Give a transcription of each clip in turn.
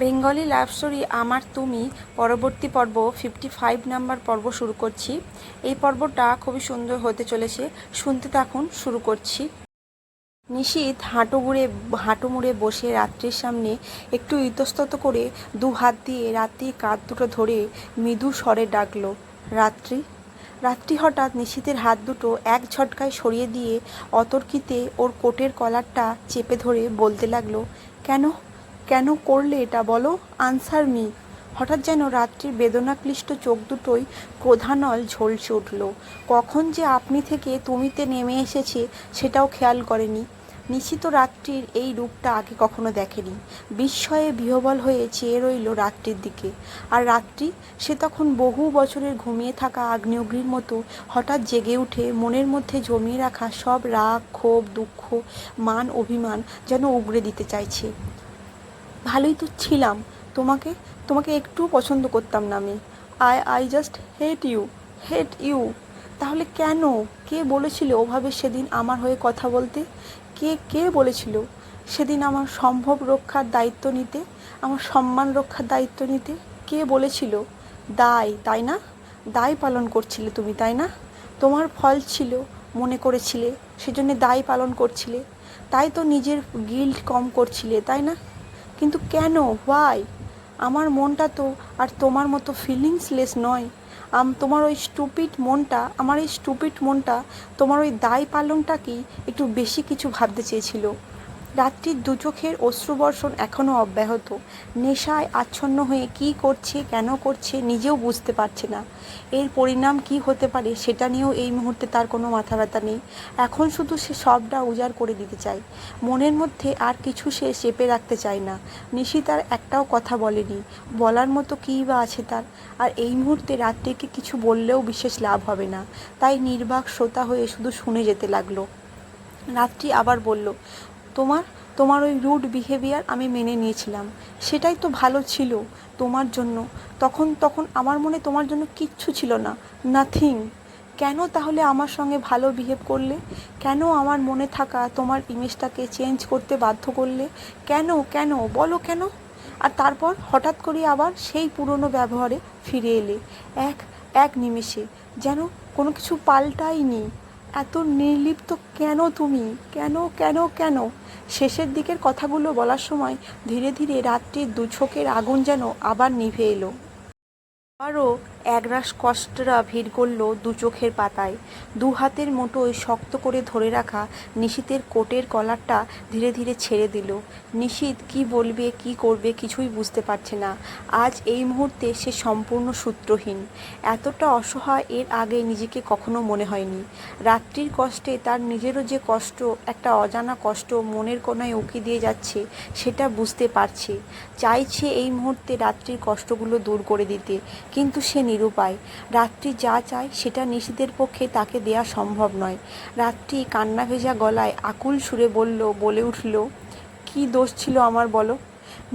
Bengali love story আমার তুমি পরবর্তী পর্ব ফিফটি ফাইভ নাম্বার পর্ব শুরু করছি। এই পর্বটা খুবই সুন্দর হতে চলেছে। শুনতে থাকুন, শুরু করছি। নিশীথ হাঁটু মুড়ে হাঁটু মুড়ে বসে রাত্রির সামনে একটু ইতস্তত করে দু হাত দিয়ে রাত্রি কাঁধ দুটো ধরে মৃদু স্বরে ডাকলো, রাত্রি? রাত্রি হঠাৎ নিশীথের হাত দুটো এক ঝটকায় সরিয়ে দিয়ে অতর্কিতে ওর কোটের কলারটা চেপে ধরে বলতে লাগল, কেন? কেন করলে এটা বলো? আনসার মি হঠাৎ যেন রাত্রির বেদনাক্লিষ্ট চোখ দুটোই প্রধানল ঝলসে উঠল। কখন যে আপনি থেকে তুমিতে নেমে এসেছে সেটাও খেয়াল করেনি। নিশ্চিত রাত্রির এই রূপটা আগে কখনো দেখেনি। বিস্ময়ে বিহবল হয়ে চেয়ে রইল রাত্রির দিকে। আর রাত্রি, সে তখন বহু বছরের ঘুমিয়ে থাকা আগ্নেয়গিরির মতো হঠাৎ জেগে উঠে মনের মধ্যে জমিয়ে রাখা সব রাগ, ক্ষোভ, দুঃখ, মান, অভিমান যেন উগড়ে দিতে চাইছে। ভালোই তো ছিলাম। তোমাকে তোমাকে একটু পছন্দ করতাম না আমি। I I just hate you hate you তাহলে কেন? কে বলেছিল ওভাবে সেদিন আমার হয়ে কথা বলতে? কে কে বলেছিল? সেদিন আমার সম্ভব রক্ষার দায়িত্ব নিতে, আমার সম্মান রক্ষার দায়িত্ব নিতে কে বলেছিল? দায় তাই না? দায় পালন করছিলে তুমি, তাই না? তোমার ফল ছিল, মনে করেছিলে, সেজন্য দায় পালন করছিলে। তাই তো নিজের গিল্ড কম করছিলে, তাই না? কিন্তু কেন? হোয়াই আমার মনটা তো আর তোমার মতো ফিলিংসলেস নয়। আম, তোমার ওই স্টুপিড মনটা, আমার এই স্টুপিড মনটা, তোমার ওই দায় পালনটাকেই একটু বেশি কিছু ভাবতে চেয়েছিল? রাত্রির দু চোখের অশ্রুবর্ষণ এখনও অব্যাহত। নেশায় আচ্ছন্ন হয়ে কি করছে, কেন করছে নিজেও বুঝতে পারছে না। এর পরিণাম কি হতে পারে সেটা নিয়েও এই মুহূর্তে তার কোনো মাথা ব্যথা নেই। এখন শুধু সে সবটা উজাড় করে দিতে চায়। মনের মধ্যে আর কিছু সে চেপে রাখতে চায় না। নিশি তার একটাও কথা বলেনি। বলার মতো কী বা আছে তার? আর এই মুহূর্তে রাত্রিকে কিছু বললেও বিশেষ লাভ হবে না। তাই নির্বাক শ্রোতা হয়ে শুধু শুনে যেতে লাগল। রাত্রি আবার বলল তোমার তোমার ওই রুড বিহেভিয়ার আমি মেনে নিয়েছিলাম। সেটাই তো ভালো ছিল তোমার জন্য। তখন তখন আমার মনে তোমার জন্য কিচ্ছু ছিল না নাথিং কেন তাহলে আমার সঙ্গে ভালো বিহেভ করলে? কেন আমার মনে থাকা তোমার ইমেজটাকে চেঞ্জ করতে বাধ্য করলে? কেন কেন, বলো কেন? আর তারপর হঠাৎ করে আবার সেই পুরনো ব্যবহারে ফিরে এলে, এক এক নিমেষে। যেন কোনো কিছু পাল্টাইনি এত নির্লিপ্ত কেন তুমি? কেন কেন কেন? শেষের দিকের কথাগুলো বলার সময় ধীরে ধীরে রাত্রির দু আগুন যেন আবার নিভে এলো। আবারও একরাশ কষ্টরা ভিড় করল দু চোখের পাতায়। দু হাতের মুঠোয় শক্ত করে ধরে রাখা নিশীতের কোটের কলারটা ধীরে ধীরে ছেড়ে দিল। নিশীত কি বলবে, কি করবে কিছুই বুঝতে পারছে না। আজ এই মুহূর্তে সে সম্পূর্ণ সূত্রহীন। এতটা অসহায় এর আগে নিজেকে কখনো মনে হয়নি। রাত্রির কষ্টে তার নিজেরও যে কষ্ট, একটা অজানা কষ্ট মনের কোনায় উঁকি দিয়ে যাচ্ছে, সেটা বুঝতে পারছে। চাইছে এই মুহূর্তে রাত্রির কষ্টগুলো দূর করে দিতে, কিন্তু সে নিরুপায়। রাত্রি যা চায় সেটা নিশীদের পক্ষে তাকে দেয়া সম্ভব নয়। রাত্রি কান্না ভেজা গলায় আকুল সুরে বলল, বলে উঠল, কি দোষ ছিল আমার বলো?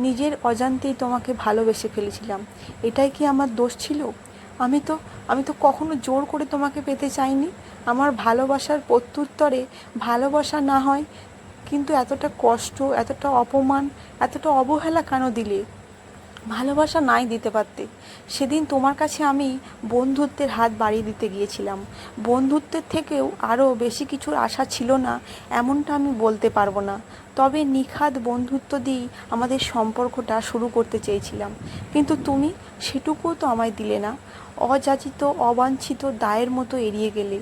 নিজের অজান্তেই তোমাকে ভালোবেসে ফেলেছিলাম। এটাই কি আমার দোষ ছিল? আমি তো আমি তো কখনো জোর করে তোমাকে পেতে চাইনি। আমার ভালোবাসার প্রত্যুত্তরে ভালোবাসা না হয়, কিন্তু এতটা কষ্ট, এতটা অপমান, এতটা অবহেলা কেন দিলে? ভালোবাসা নাই দিতে পারতে। সেদিন তোমার কাছে আমি বন্ধুত্বের হাত বাড়িয়ে দিতে গিয়েছিলাম। বন্ধুত্বের থেকেও আরও বেশি কিছুর আশা ছিল না, এমনটা আমি বলতে পারব না। তবে নিখাদ বন্ধুত্ব দিয়েই আমাদের সম্পর্কটা শুরু করতে চেয়েছিলাম। কিন্তু তুমি সেটুকুও তো আমায় দিলে না। অযাচিত, অবাঞ্ছিত দায়ের মতো এড়িয়ে গেলে।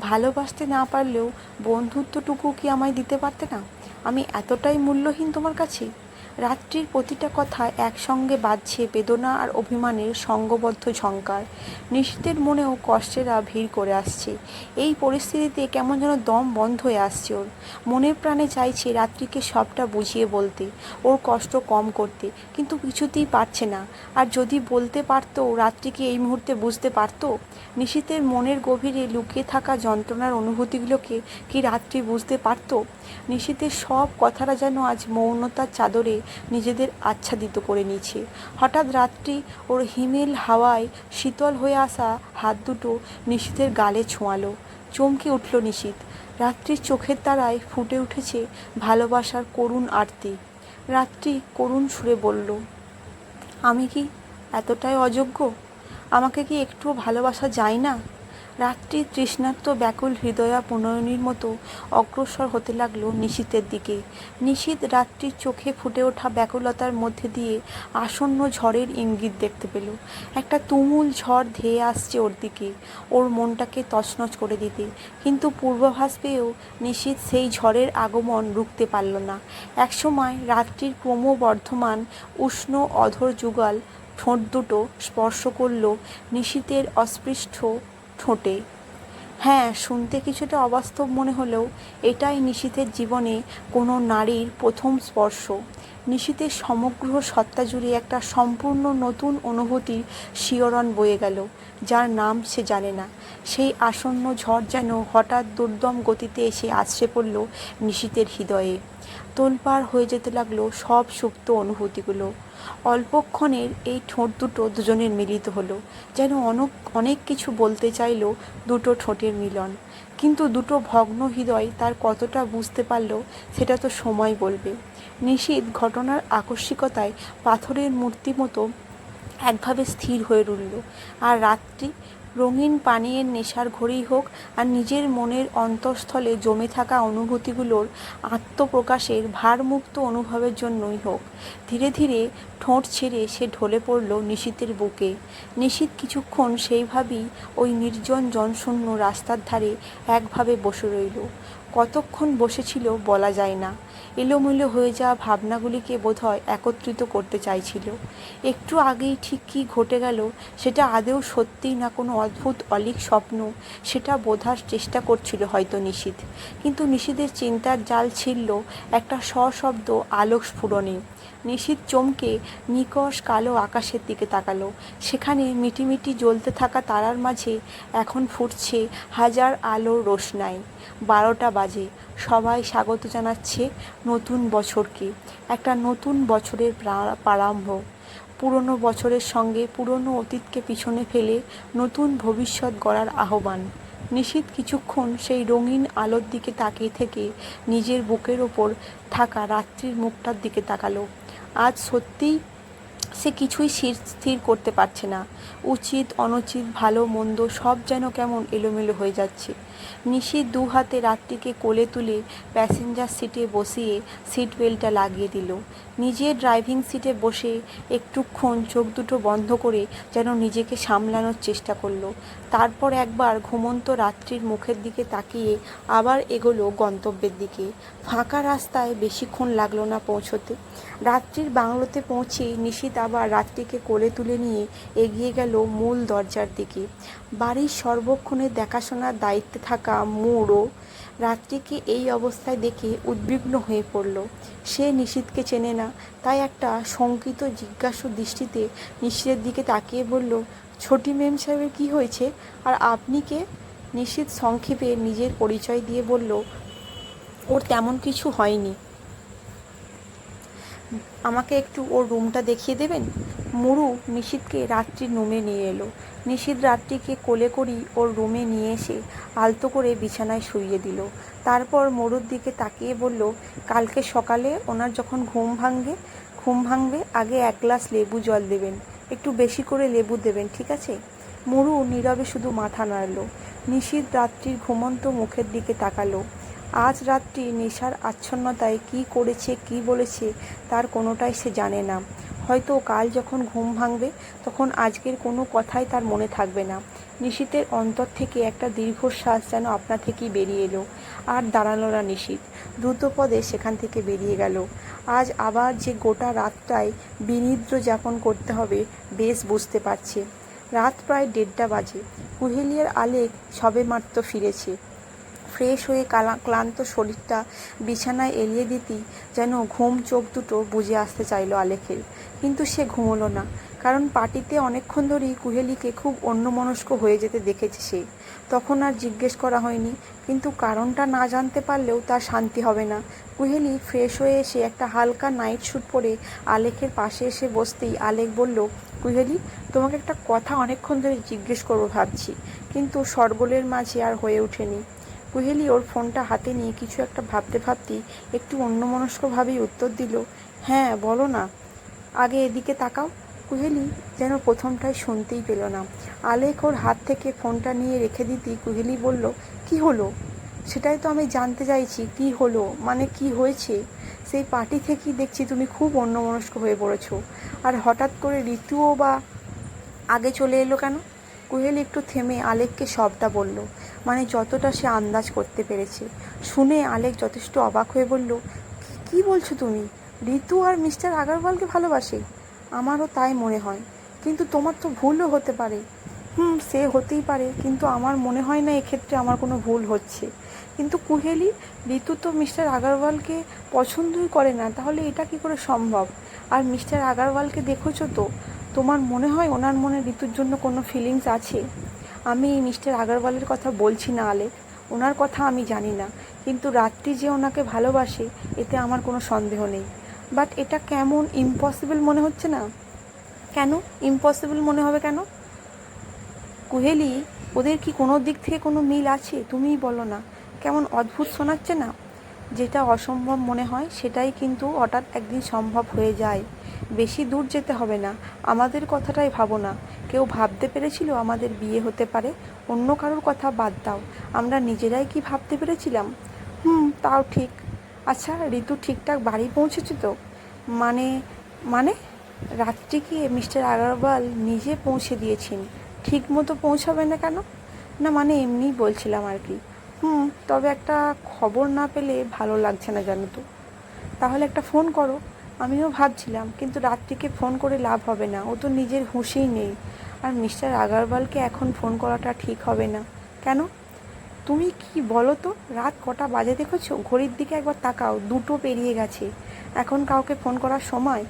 ভালোবাসতে না পারলেও বন্ধুত্বটুকু কি আমায় দিতে পারতে না? আমি এতটাই মূল্যহীন তোমার কাছে? রাত্রির প্রতিটা কথা একসঙ্গে বাজছে বেদনা আর অভিমানের সঙ্গবদ্ধ ঝঙ্কার নিশীতের মনেও কষ্টেরা ভিড় করে আসছে। এই পরিস্থিতিতে কেমন যেন দম বন্ধ হয়ে আসছে ওর। মনের প্রাণে চাইছে রাত্রিকে সবটা বুঝিয়ে বলতে, ওর কষ্ট কম করতে, কিন্তু কিছুতেই পারছে না। আর যদি বলতে পারতো, রাত্রিকে এই মুহূর্তে বুঝতে পারতো? নিশীতের মনের গভীরে লুকিয়ে থাকা যন্ত্রণার অনুভূতিগুলোকে কি রাত্রি বুঝতে পারতো? নিশীতের সব কথাটা যেন আজ মৌনতার চাদরে নিজেদের আচ্ছাদিত করে নিয়েছে। হঠাৎ রাত্রি ওর হিমেল হাওয়ায় শীতল হয়ে আসা হাত দুটো নিশীতের গালে ছোঁয়ালো। চমকে উঠল নিশীত রাত্রির চোখের তারায় ফুটে উঠেছে ভালোবাসার করুণ আরতি। রাত্রি করুণ সুরে বলল, আমি কি এতটাই অযোগ্য? আমাকে কি একটুও ভালোবাসা যায় না? রাত্রির তৃষ্ণার্ত ব্যাকুল হৃদয়া পুনয়নীর মতো অগ্রসর হতে লাগল নিশীতের দিকে। নিশীত রাত্রির চোখে ফুটে ওঠা ব্যাকুলতার মধ্যে দিয়ে আসন্ন ঝড়ের ইঙ্গিত দেখতে পেল। একটা তুমুল ঝড় ধেয়ে আসছে ওর দিকে। ওর মনটাকে তছনছ করে দিতে। কিন্তু পূর্বাভাস পেয়েও নিশীত সেই ঝড়ের আগমন রুখতে পারল না। একসময় রাত্রির ক্রমবর্ধমান উষ্ণ অধর যুগাল ঠোঁট দুটো স্পর্শ করল নিশীতের অস্পৃষ্ট ঠোঁটে। হ্যাঁ শুনতে কিছুটা অবাস্তব মনে হলেও এটাই নিশীথের জীবনে কোনো নারীর প্রথম স্পর্শ। নিশীথের সমগ্র সত্তা জুড়ে একটা সম্পূর্ণ নতুন অনুভূতির শিহরণ বয়ে গেল, যার নাম সে জানে না। সেই আসন্ন ঝড় যেন হঠাৎ দুর্দম গতিতে এসে আছড়ে পড়ল নিশীথের হৃদয়ে। তোলপাড় হয়ে যেতে লাগল সব সুপ্ত অনুভূতিগুলো। অল্পক্ষণের এই ঠোঁট দুটো দুজনের মিলিত হলো, যেন অনেক অনেক কিছু বলতে চাইলো দুটো ঠোঁটের মিলন। কিন্তু দুটো ভগ্ন হৃদয় তার কতটা বুঝতে পারল, সেটা তো সময় বলবে। নিশীত ঘটনার আকস্মিকতায় পাথরের মূর্তি মতো একভাবে স্থির হয়ে রইল। আর রাত্রি রঙিন পানীয়ের নেশার ঘড়িই হোক আর নিজের মনের অন্তঃস্থলে জমে থাকা অনুভূতিগুলোর আত্মপ্রকাশের ভারমুক্ত অনুভবের জন্যই হোক। ধীরে ধীরে ঠোঁট ছেড়ে সে ঢলে পড়ল নিশীতের বুকে। নিশীত কিছুক্ষণ সেইভাবেই ওই নির্জন জনশূন্য রাস্তার ধারে একভাবে বসে রইল। কতক্ষণ বসেছিল বলা যায় না। এলোমেলো হয়ে যাওয়া ভাবনাগুলিকে বোধহয় একত্রিত করতে চাইছিল। একটু আগেই ঠিক কী ঘটে গেল সেটা আদেও সত্যিই না কোনো অদ্ভুত অলিক স্বপ্ন, সেটা বোধার চেষ্টা করছিল হয়তো নিশীথ। কিন্তু নিশীথের চিন্তার জাল ছিল একটা সশব্দ আলোক স্ফুরণে নিশীথ চমকে নিকষ কালো আকাশের দিকে তাকালো। সেখানে মিটিমিটি জ্বলতে থাকা তারার মাঝে এখন ফুটছে হাজার আলোর রোশনাই। বারোটা বাজে। সবাই স্বাগত জানাচ্ছে নতুন বছরকে। একটা নতুন বছরের প্রারম্ভ। পুরনো বছরের সঙ্গে পুরনো অতীতকে পিছনে ফেলে নতুন ভবিষ্যৎ গড়ার আহ্বান। নিশীত কিছুক্ষণ সেই রঙিন আলোর দিকে তাকিয়ে থেকে নিজের বুকের ওপর থাকা রাত্রির মুখটার দিকে তাকালো। আজ সত্যিই সে কিছুই স্থির স্থির করতে পারছে না। উচিত, অনুচিত, ভালো, মন্দ, সব যেন কেমন এলোমেলো হয়ে যাচ্ছে। নিশীত দু হাতে রাত্রিকে কোলে তুলে প্যাসেঞ্জার সিটে বসিয়ে সিট বেল্টটা লাগিয়ে দিল। নিজের ড্রাইভিং সিটে বসে একটুক্ষণ চোখ দুটো বন্ধ করে যেন নিজেকে সামলানোর চেষ্টা করল। তারপর একবার ঘুমন্ত রাত্রির মুখের দিকে তাকিয়ে আবার এগোলো গন্তব্যের দিকে। ফাঁকা রাস্তায় বেশিক্ষণ লাগল না পৌঁছতে। রাত্রির বাংলোতে পৌঁছে নিশীত আবার রাত্রিকে কোলে তুলে নিয়ে এগিয়ে গেল মূল দরজার দিকে। বাড়ির সর্বক্ষণে দেখাশোনার দায়িত্বে থাকা মুড়ো রাত্রিকে এই অবস্থায় দেখে উদ্বিগ্ন হয়ে পড়ল। সে নিশীথকে চেনে না, তাই একটা শঙ্কিত জিজ্ঞাসু দৃষ্টিতে নিশীথের দিকে তাকিয়ে বলল, ছোটি মেম সাহেবের কী হয়েছে? আর আপনি কে? নিশীথ সংক্ষেপে নিজের পরিচয় দিয়ে বলল, ওর তেমন কিছু হয়নি। আমাকে একটু ওর রুমটা দেখিয়ে দেবেন? মুরু নিশীথকে রাত্রির রুমে নিয়ে এলো। নিশীথ রাত্রিকে কোলে করি ওর রুমে নিয়ে এসে আলতো করে বিছানায় শুইয়ে দিল। তারপর মরুর দিকে তাকিয়ে বলল, কালকে সকালে ওনার যখন ঘুম ভাঙবে ঘুম ভাঙবে, আগে এক গ্লাস লেবু জল দেবেন। একটু বেশি করে লেবু দেবেন, ঠিক আছে? মরু নীরবে শুধু মাথা নাড়ল। নিশীথ রাত্রির ঘুমন্ত মুখের দিকে তাকালো। আজ রাত্রি নেশার আচ্ছন্নতায় কি করেছে, কি বলেছে তার কোনোটাই সে জানে না। হয়তো কাল যখন ঘুম ভাঙবে, তখন আজকের কোনো কথাই তার মনে থাকবে না। নিশীতের অন্তর থেকে একটা দীর্ঘশ্বাস যেন আপনা থেকেই বেরিয়ে এলো। আর দাঁড়াল না নিশীত। দ্রুত পদে সেখান থেকে বেরিয়ে গেল। আজ আবার যে গোটা রাতটায় বিনিদ্র যাপন করতে হবে, বেশ বুঝতে পারছে। রাত প্রায় দেড়টা বাজে। কুহেলিয়ার আলেক সবে মাত্র ফিরেছে। ফ্রেশ হয়ে কালা ক্লান্ত শরীরটা বিছানায় এলিয়ে দিতেই যেন ঘুম চোখ দুটো বুঝে আসতে চাইলো আলেখের। কিন্তু সে ঘুমোলো না, কারণ পার্টিতে অনেকক্ষণ ধরেই কুহেলিকে খুব অন্যমনস্ক হয়ে যেতে দেখেছে সে। তখন আর জিজ্ঞেস করা হয়নি, কিন্তু কারণটা না জানতে পারলেও তার শান্তি হবে না। কুহেলি ফ্রেশ হয়ে এসে একটা হালকা নাইট শ্যুট পরে আলেখের পাশে এসে বসতেই আলেক বলল, কুহেলি, তোমাকে একটা কথা অনেকক্ষণ ধরে জিজ্ঞেস করব ভাবছি, কিন্তু সরগোলের মাঝে আর হয়ে ওঠেনি। কুহেলি ওর ফোনটা হাতে নিয়ে কিছু একটা ভাবতে ভাবতেই একটু অন্যমনস্কভাবেই উত্তর দিল হ্যাঁ বলো না। আগে এদিকে তাকাও, কুহেলি যেন প্রথমটাই শুনতেই পেল না। আলেক ওর হাত থেকে ফোনটা নিয়ে রেখে দিতেই কুহেলি বলল, কি হলো? সেটাই তো আমি জানতে চাইছি, কি হলো? মানে কি হয়েছে? সেই পার্টি থেকেই দেখছি তুমি খুব অন্যমনস্ক হয়ে পড়েছো। আর হঠাৎ করে ঋতুও বা আগে চলে এলো কেন? কুহেলি একটু থেমে আলেককে সবটা বলল মানে যতটা সে আন্দাজ করতে পেরেছে। শুনে আলেক যথেষ্ট অবাক হয়ে বলল, "কি- বলছো তুমি? ঋতু আর মিস্টার আগারওয়ালকে ভালোবাসে? আমারও তাই মনে হয়। কিন্তু তোমার তো ভুলও হতে পারে। হুম, সে হতেই পারে, কিন্তু আমার মনে হয় না এক্ষেত্রে আমার কোনো ভুল হচ্ছে। কিন্তু কুহেলি, ঋতু তো মিস্টার আগারওয়ালকে পছন্দই করে না, তাহলে এটা কি করে সম্ভব? আর মিস্টার আগারওয়ালকে দেখেছ তো? তোমার মনে হয় ওনার মনে ঋতুর জন্য কোনো ফিলিংস আছে? আমি মিস্টার আগারওয়ালের কথা বলছি না আলেক ওনার কথা আমি জানি না। কিন্তু রাত্রি যে ওনাকে ভালোবাসে, এতে আমার কোনো সন্দেহ নেই। বাট এটা কেমন ইম্পসিবল মনে হচ্ছে না? কেন? ইম্পসিবল মনে হবে কেন? কুহেলি, ওদের কি কোনো দিক থেকে কোনো মিল আছে? তুমিই বলো না। কেমন অদ্ভুত শোনাচ্ছে না? যেটা অসম্ভব মনে হয়, সেটাই কিন্তু হঠাৎ একদিন সম্ভব হয়ে যায়। বেশি দূর যেতে হবে না। আমাদের কথাটাই ভাবো না। কেউ ভাবতে পেরেছিল আমাদের বিয়ে হতে পারে? অন্য কারোর কথা বাদ দাও। আমরা নিজেরাই কি ভাবতে পেরেছিলাম? হুম, তাও ঠিক। আচ্ছা ঋতু ঠিকঠাক বাড়ি পৌঁছেছে তো? মানে মানে? রাত্রি কি মিস্টার আগারওয়াল নিজে পৌঁছে দিয়েছেন? ঠিক মতো পৌঁছাবে না কেন? না মানে এমনিই বলছিলাম আর কি। হুম, তবে একটা খবর না পেলে ভালো লাগছে না জানো তো। তাহলে একটা ফোন করো। আমিও ভাবছিলাম, কিন্তু রাত্রিকে ফোন করে লাভ হবে না। ও তো নিজের হুঁশেই নেই। আর মিস্টার আগারওয়ালকে এখন ফোন করাটা ঠিক হবে না। কেন? তুমি কি বলো তো? রাত কটা বাজে দেখেছ? ঘড়ির দিকে একবার তাকাও, দুটো পেরিয়ে গেছে। এখন কাউকে ফোন করার সময়?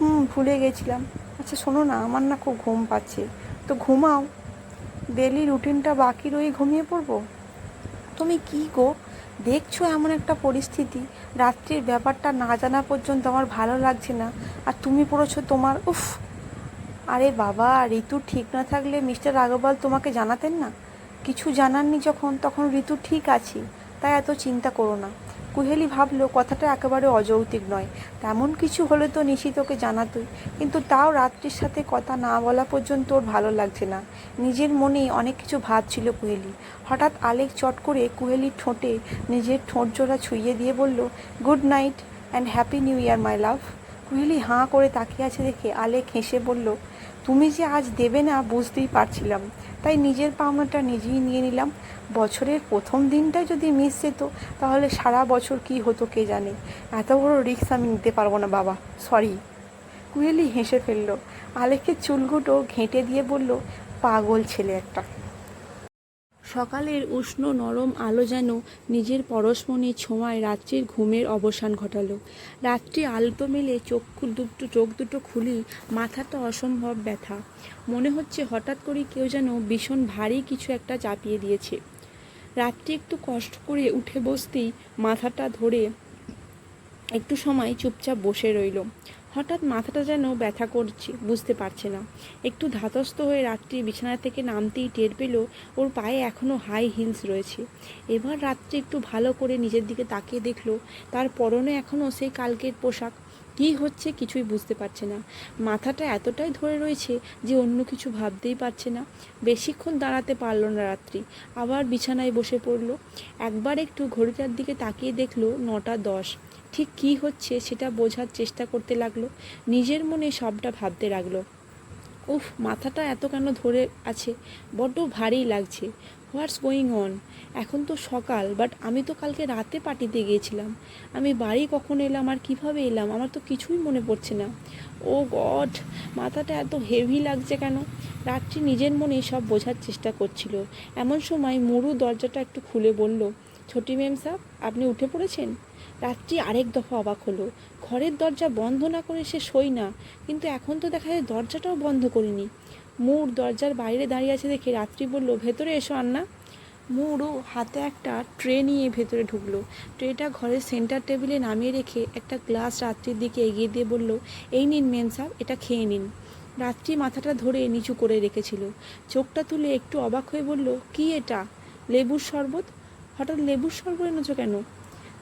হুম, ভুলে গেছিলাম। আচ্ছা শোনো না, আমার না খুব ঘুম পাচ্ছে। তো ঘুমাও। ডেলি রুটিনটা বাকি রয়ে ঘুমিয়ে পড়ব? তুমি কি গো? দেখছ এমন একটা পরিস্থিতি? রাত্রির ব্যাপারটা না জানা পর্যন্ত আমার ভালো লাগছে না। আর তুমি পড়েছো তোমার, উফ। আরে বাবা, ঋতু ঠিক না থাকলে মিস্টার আগরওয়াল তোমাকে জানাতেন না? কিছু জানাননি যখন, তখন ঋতু ঠিক আছে। তাই এত চিন্তা করো না। কুহেলি ভাবলো, কথাটা একেবারে অযৌক্তিক নয়। তেমন কিছু হলে তো নিশি তোকে জানাতোই। কিন্তু তাও রাত্রির সাথে কথা না বলা পর্যন্ত ওর ভালো লাগছে না। নিজের মনেই অনেক কিছু ভাবছিল কুহেলি। হঠাৎ আলেক চট করে কুহেলির ঠোঁটে নিজের ঠোঁট জোড়া ছুঁয়ে দিয়ে বলল, good night and happy new year, my love. Kuheli হাঁ করে তাকিয়ে আছে দেখে আলেক হেসে বলল, তুমি যে আজ দেবে না, বুঝতেই পারছিলাম। তাই নিজের পাওনাটা নিজেই নিয়ে নিলাম। বছরের প্রথম দিনটাই যদি মিস যেত, তাহলে সারা বছর কি হতো কে জানে? এত বড় রিক্স আমি নিতে পারব না, বাবা। সরি কুয়েলি হেসে ফেলল। আলেকের চুলগুটো ঘেঁটে দিয়ে বলল, পাগল ছেলে একটা। সকালের উষ্ণ নরম আলো যেন নিজের পরশমণি ছোঁয়ায় রাত্রির ঘুমের অবসান ঘটালো। রাত্রি আলতো মেলে চক্ষু দুটো চোখ দুটো খুলি মাথাটা অসম্ভব ব্যথা। মনে হচ্ছে হঠাৎ করে কেউ যেন ভীষণ ভারী কিছু একটা চাপিয়ে দিয়েছে। রাত্রি একটু কষ্ট করে উঠে বসতেই মাথাটা ধরে একটু সময় চুপচাপ বসে রইল। হঠাৎ মাথাটা যেন ব্যথা করছে, বুঝতে পারছে না। একটু ধাতস্থ হয়ে রাত্রি বিছানা থেকে নামতেই টের পেল, ওর পায়ে এখনও হাই হিলস রয়েছে। এবার রাত্রি একটু ভালো করে নিজের দিকে তাকিয়ে দেখল, তার পরনে এখনও সেই কালকের পোশাক। কী হচ্ছে কিছুই বুঝতে পারছে না। মাথাটা এতটাই ধরে রয়েছে যে অন্য কিছু ভাবতেই পারছে না। বেশিক্ষণ দাঁড়াতে পারল না রাত্রি, আবার বিছানায় বসে পড়ল। একবার একটু ঘড়িটার দিকে তাকিয়ে দেখল নটা দশ। ঠিক কী হচ্ছে সেটা বোঝার চেষ্টা করতে লাগল। নিজের মনে সবটা ভাবতে লাগল। উফ, মাথাটা এত কেন ধরে আছে? বড্ড ভারী লাগছে। What's going on? এখন তো সকাল, বাট আমি তো কালকে রাতে পার্টিতে গিয়েছিলাম। আমি বাড়ি কখন এলাম, আর কীভাবে এলাম, আমার তো কিছুই মনে পড়ছে না। ও গড, মাথাটা এত হেভি লাগছে কেন? রাত্রি নিজের মনে সব বোঝার চেষ্টা করছিল। এমন সময় মরু দরজাটা একটু খুলে বলল, ছোটি ম্যাম সাহ আপনি উঠে পড়েছেন? রাত্রি আরেক দফা অবাক হলো। ঘরের দরজা বন্ধ না করে সে শোই না, কিন্তু এখন তো দেখা যায় দরজাটাও বন্ধ করিনি। মুর দরজার বাইরে দাঁড়িয়ে আছে দেখে রাত্রি বলল, ভেতরে এসো আন্না। মুরও হাতে একটা ট্রে নিয়ে ভেতরে ঢুকলো। ট্রেটা ঘরের সেন্টার টেবিলে নামিয়ে রেখে একটা গ্লাস রাত্রির দিকে এগিয়ে দিয়ে বলল, এই নিন মেন সাহেব এটা খেয়ে নিন। রাত্রি মাথাটা ধরে নিচু করে রেখেছিল। চোখটা তুলে একটু অবাক হয়ে বলল, কি এটা? লেবুর শরবত? হঠাৎ লেবুর শরবত এনেছো কেন?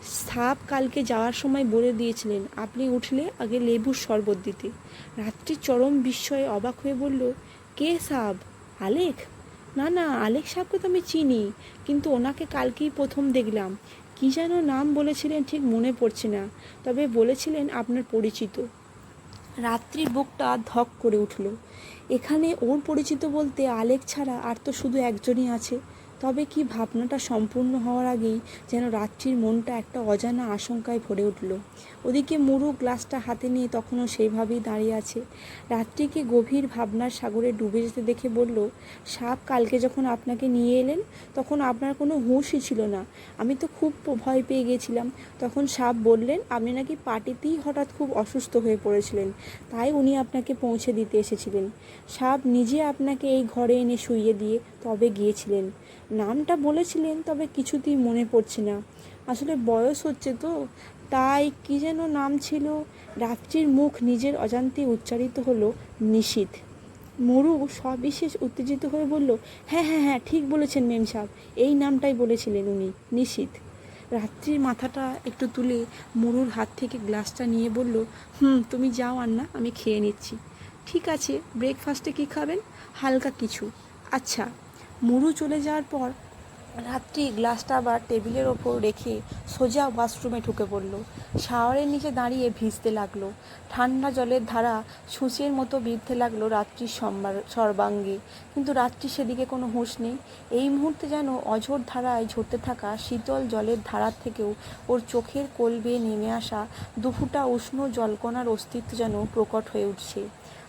সাপ কালকে যাওয়ার সময় বলে দিয়েছিলেন, আপনি উঠলে আগে লেবুর শরবত দিতে। রাত্রি চরম বিস্ময়ে অবাক হয়ে বলল, কে সাপ? আলেক না না আলেক সাপকে তো আমি চিনি, কিন্তু ওনাকে কালকেই প্রথম দেখলাম। কি যেন নাম বলেছিলেন ঠিক মনে পড়ছে না, তবে বলেছিলেন আপনার পরিচিত। রাত্রির বুকটা ধক করে উঠল। এখানে ওর পরিচিত বলতে আলেক ছাড়া আর তো শুধু একজনই আছে। তবে কি ভাবনাটা সম্পূর্ণ হওয়ার আগেই যেন রাত্রির মনটা একটা অজানা আশঙ্কায় ভরে উঠল। ওদিকে মুরু গ্লাসটা হাতে নিয়ে তখনও সেইভাবেই দাঁড়িয়ে আছে। রাত্রিকে গভীর ভাবনার সাগরে ডুবে যেতে দেখে বলল, সাপ কালকে যখন আপনাকে নিয়ে এলেন, তখন আপনার কোনো হুঁশই ছিল না। আমি তো খুব ভয় পেয়ে গেছিলাম। তখন সাপ বললেন, আপনি নাকি পার্টিতেই হঠাৎ খুব অসুস্থ হয়ে পড়েছিলেন। তাই উনি আপনাকে পৌঁছে দিতে এসেছিলেন। সাপ নিজে আপনাকে এই ঘরে এনে শুইয়ে দিয়ে তবে গিয়েছিলেন। নামটা বলেছিলেন, তবে কিছুতেই মনে পড়ছে না। আসলে বয়স হচ্ছে তো, তাই কি যেন নাম ছিল? রাত্রির মুখ নিজের অজান্তে উচ্চারিত হলো, নিশীথ। মরু সবিশেষ উত্তেজিত হয়ে বলল হ্যাঁ হ্যাঁ হ্যাঁ ঠিক বলেছেন মেম সাহেব, এই নামটাই বলেছিলেন উনি, নিশীথ। রাত্রির মাথাটা একটু তুলে মরুর হাত থেকে গ্লাসটা নিয়ে বলল, হুম, তুমি যাও আন্না, আমি খেয়ে নিচ্ছি। ঠিক আছে ব্রেকফাস্টে কি খাবেন? হালকা কিছু। আচ্ছা মুরু চলে যাওয়ার পর রাত্রি গ্লাসটা আবার টেবিলের ওপর রেখে সোজা ওয়াশরুমে ঢুকে পড়ল। শাওয়ারের নিচে দাঁড়িয়ে ভিজতে লাগল। ঠান্ডা জলের ধারা ছুঁচের মতো বিঁধতে লাগল রাত্রির সর্বাঙ্গে। কিন্তু রাত্রি সেদিকে কোনো হুঁশ নেই। এই মুহূর্তে যেন অঝোর ধারায় ঝরতে থাকা শীতল জলের ধারার থেকেও ওর চোখের কোল বেয়ে নেমে আসা দুফুটা উষ্ণ জলকণার অস্তিত্ব যেন প্রকট হয়ে উঠছে।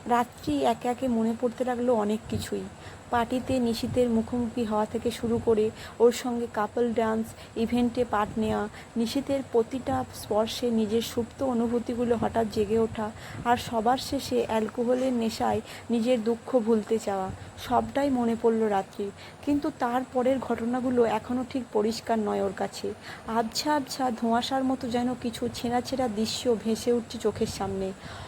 রাত্রি একে একে মনে পড়তে লাগল অনেক কিছুই। পার্টিতে নিশীতের মুখোমুখি হওয়া থেকে শুরু করে ওর সঙ্গে কাপল ডান্স ইভেন্টে পার্ট নেওয়া নিশীতের প্রতিটা স্পর্শে নিজের সুপ্ত অনুভূতিগুলো হঠাৎ জেগে ওঠা আর সবার শেষে অ্যালকোহলের নেশায় নিজের দুঃখ ভুলতে চাওয়া। সবটাই মনে পড়ল রাত্রি। কিন্তু তার পরের ঘটনাগুলো এখনও ঠিক পরিষ্কার নয় ওর কাছে। আবছা আবছা ধোঁয়াশার মতো যেন কিছু ছেঁড়া ছেঁড়া দৃশ্য ভেসে উঠছে চোখের সামনে।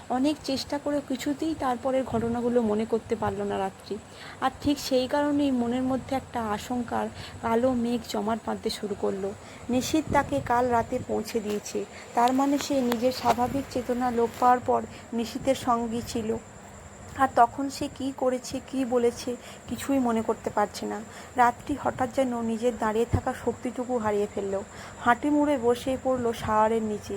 অনেক চেষ্টা করে কিছুতেই তারপরের ঘটনাগুলো মনে করতে পারল না রাত্রি। আর ঠিক সেই কারণেই মনের মধ্যে একটা আশঙ্কার কালো মেঘ জমাট বাঁধতে শুরু করল। নিশীত তাকে কাল রাতে পৌঁছে দিয়েছে। তার মানে সে নিজের স্বাভাবিক চেতনা লোপ পাওয়ার পর নিশীতের সঙ্গী ছিল। আর তখন সে কি করেছে, কি বলেছে কিছুই মনে করতে পারছে না। রাত্রি হঠাৎ যেন নিজের দাঁড়িয়ে থাকা শক্তিটুকু হারিয়ে ফেলল। হাঁটি মুড়ে বসে পড়ল শাওয়ারের নিচে।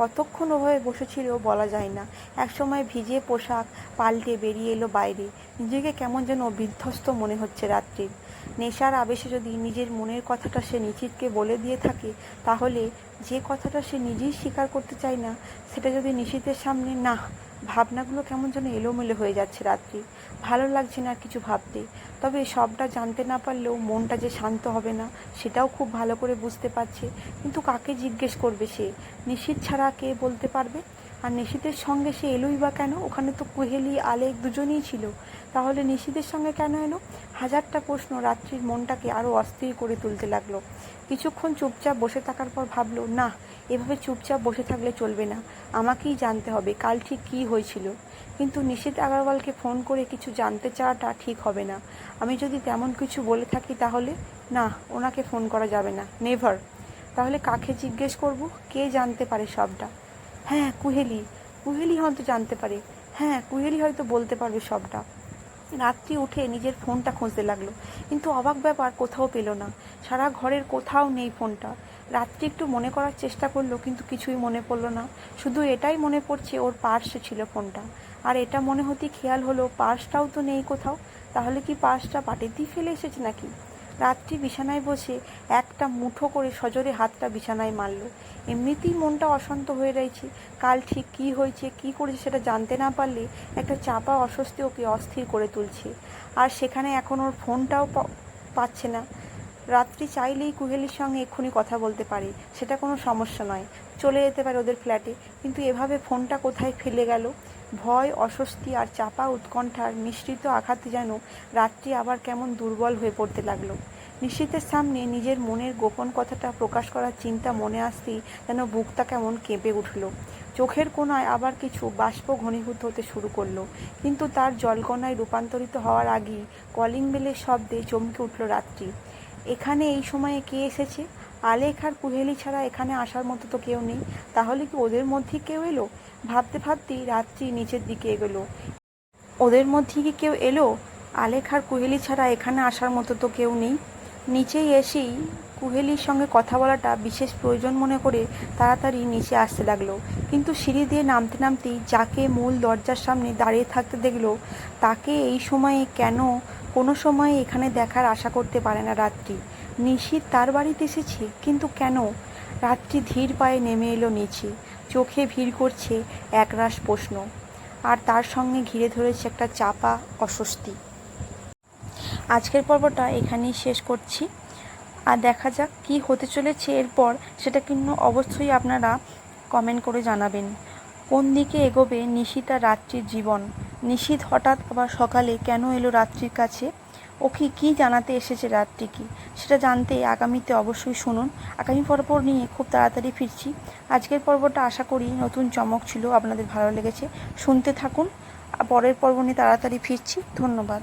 কতক্ষণ ওভাবে বসেছিল বলা যায় না। একসময় ভিজে পোশাক পাল্টে বেরিয়ে এলো বাইরে। নিজেকে কেমন যেন বিধ্বস্ত মনে হচ্ছে রাত্রির। নেশার আবেশে যদি নিজের মনের কথাটা সে নিশ্চিতকে বলে দিয়ে থাকে, তাহলে যে কথাটা সে নিজেই স্বীকার করতে চায় না, সেটা যদি নিশীতের সামনে না ভাবনাগুলো কেমন যেন এলোমেলো হয়ে যাচ্ছে রাত্রি। ভালো লাগছে না কিছু ভাবতে। তবে সবটা জানতে না পারলেও মনটা যে শান্ত হবে না, সেটাও খুব ভালো করে বুঝতে পারছে। কিন্তু কাকে জিজ্ঞেস করবে সে? নিশীত ছাড়া কে বলতে পারবে? আর নিশীতের সঙ্গে সে এলোই বা কেন? ওখানে তো কুহেলি আলেক দুজনেই ছিল। তাহলে নিশীতের সঙ্গে কেন এলো? হাজারটা প্রশ্ন রাত্রির মনটাকে আরও অস্থির করে তুলতে লাগল। কিছুক্ষণ চুপচাপ বসে থাকার পর ভাবলো, না, এভাবে চুপচাপ বসে থাকলে চলবে না। আমাকেই জানতে হবে কাল ঠিক কী হয়েছিল। কিন্তু নিশীত আগারওয়ালকে ফোন করে কিছু জানতে চাওয়াটা ঠিক হবে না। আমি যদি তেমন কিছু বলে থাকি তাহলে? না, ওনাকে ফোন করা যাবে না। নেভার। তাহলে কাকে জিজ্ঞেস করব? কে জানতে পারে সবটা? হ্যাঁ কুহেলি। কুহেলি হয়তো জানতে পারে। হ্যাঁ কুহেলি হয়তো বলতে পারবে সবটা। রাত্রি উঠে নিজের ফোনটা খুঁজতে লাগল। কিন্তু অবাক ব্যাপার, কোথাও পেল না। সারা ঘরের কোথাও নেই ফোনটা। রাত্রি একটু মনে করার চেষ্টা করল, কিন্তু কিছুই মনে পড়ল না। শুধু এটাই মনে পড়ছে, ওর পার্সে ছিল ফোনটা। আর এটা মনে হতেই খেয়াল হলো পার্সটাও তো নেই কোথাও। তাহলে কি পার্সটা পাটিতেই ফেলে এসেছে নাকি? রাত্রি বিছানায় বসে একটা মুঠো করে সজোরে হাতটা বিছানায় মারল। এমনিতেই মনটা অশান্ত হয়ে রয়েছে। কাল ঠিক কী হয়েছে, কী করেছে সেটা জানতে না পারলে একটা চাপা অস্বস্তি ওকে অস্থির করে তুলছে। আর সেখানে এখন ওর ফোনটাও পাচ্ছে না। রাত্রি চাইলেই কুহেলির সঙ্গে এক্ষুনি কথা বলতে পারে। সেটা কোনো সমস্যা নয়। চলে যেতে পারে ওদের ফ্ল্যাটে কিন্তু এভাবে ফোনটা কোথায় ফেলে গেল? ভয়, অস্বস্তি আর চাপা উৎকণ্ঠার মিশ্রিত আঘাতে যেন রাত্রি আবার কেমন দুর্বল হয়ে পড়তে লাগল। নিশ্চিতের সামনে নিজের মনের গোপন কথাটা প্রকাশ করার চিন্তা মনে আসতেই যেন বুকটা কেমন কেঁপে উঠল। চোখের কোণায় আবার কিছু বাষ্প ঘনীভূত হতে শুরু করল। কিন্তু তার জলকণায় রূপান্তরিত হওয়ার আগেই কলিং বেলের শব্দে চমকে উঠল রাত্রি। এখানে এই সময়ে কে এসেছে? আলেখ আর কুহেলি ছাড়া এখানে আসার মতো তো কেউ নেই। তাহলে কি ওদের মধ্যে কেউ এলো? ভাবতে ভাবতেই রাত্রি নিচের দিকে এগোলো। ওদের মধ্যে কি কেউ এলো? আলেখ আর কুহেলি ছাড়া এখানে আসার মতো তো কেউ নেই। নিচেই এসেই কুহেলির সঙ্গে কথা বলাটা বিশেষ প্রয়োজন মনে করে তাড়াতাড়ি নিচে আসতে লাগল। কিন্তু সিঁড়ি দিয়ে নামতে নামতেই যাকে মূল দরজার সামনে দাঁড়িয়ে থাকতে দেখল, তাকে এই সময়ে কেন, কোনো সময় এখানে দেখার আশা করতে পারে না রাত্রি। নিশীত তার বাড়িতে এসেছে, কিন্তু কেন? রাত্রি ধীর পায়ে নেমে এলো নিচে, চোখে ভিড় করছে একরাশ প্রশ্ন, আর তার সঙ্গে ঘিরে ধরেছে একটা চাপা অস্বস্তি। আজকের পর্বটা এখানেই শেষ করছি। আর দেখা যাক কি হতে চলেছে এরপর, সেটা কিন্তু অবশ্যই আপনারা কমেন্ট করে জানাবেন। কোন দিকে এগোবে নিশিতা রাত্রির জীবন? নিশীত হঠাৎ আবার সকালে কেন এলো রাত্রির কাছে? ওকে কি জানাতে এসেছে রাত্রি কি? সেটা জানতে আগামীতে অবশ্যই শুনুন। আগামী পর্ব নিয়ে খুব তাড়াতাড়ি ফিরছি। আজকের পর্বটা আশা করি নতুন চমক ছিল, আপনাদের ভালো লেগেছে। শুনতে থাকুন। পরের পর্ব নিয়ে তাড়াতাড়ি ফিরছি। ধন্যবাদ।